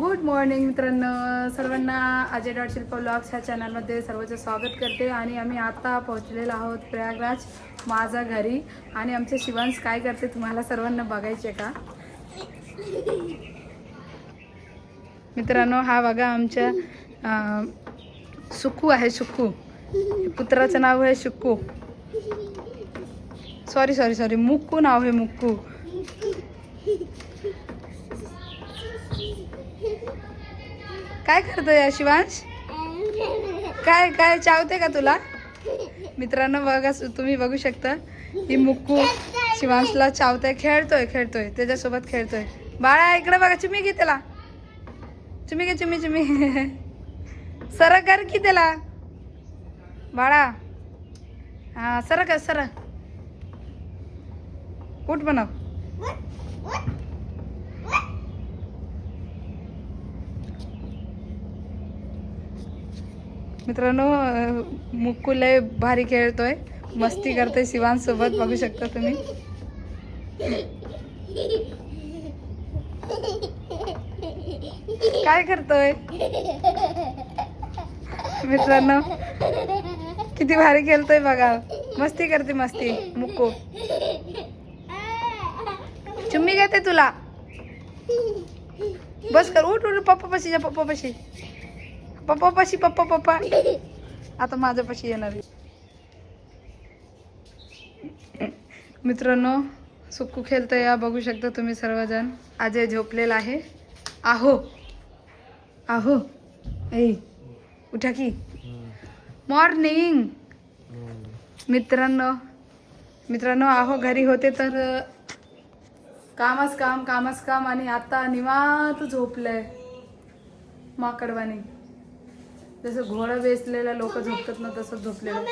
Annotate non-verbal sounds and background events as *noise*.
Good morning मित्रांनो. सर्वांना Ajay dot शिल्प ब्लॉग्स ह्या चॅनलमध्ये सर्वांचं स्वागत करते आणि आम्ही आता पोहोचलेलो आहोत प्रयागराज माझा घरी. आणि आमचे शिवांश काय करते तुम्हाला सर्वांना बघायचे का? मित्रांनो हा बघा आमच्या सुखू सुक्कू आहे सुक्कू पुत्राचं नाव आहे Sukku sorry sorry sorry Mukku नाव आहे मुक्कू काय करतोय शिवांश? काय काय चावते का तुला? मित्रांनो बघा तुम्ही बघू शकता ही मुक्कू शिवांशला चावतोय खेळतोय खेळतोय त्याच्यासोबत खेळतोय. बाळा इकडे बघा चिमी घे त्याला. चिमी घे चिमी चिमी. *laughs* सर कर की त्याला. बाळा. हा कर सर कुठ बनव. मित्रांनो अं, मुक्कू लय भारी खेळतोय. मस्ती करतोय शिवांसोबत बघू शकता तुम्ही. काय करतोय? मित्रांनो किती भारी खेळतोय बघा. मस्ती करते मस्ती मुक्कू. चुम्मी घेते तुला. बस कर उठ उठ पप्पा पशी जा पप्पा पशी पप्पा पशी पप्पा पप्पा आता माझ्या पशी येणार आहे. मित्रांनो सुक्कू खेळतं या बघू शकता तुम्ही सर्वजण. अजय झोपलेला आहे. आहो. आहो. ऐ उठा की. मॉर्निंग मित्रांनो मित्रांनो आहो घरी होते तर कामच काम कामच काम आणि आता निवांत झोपलंय माकडवाणी. जसं घोडं बेसलेला लोक झोपतात ना तसं झोपलेलं.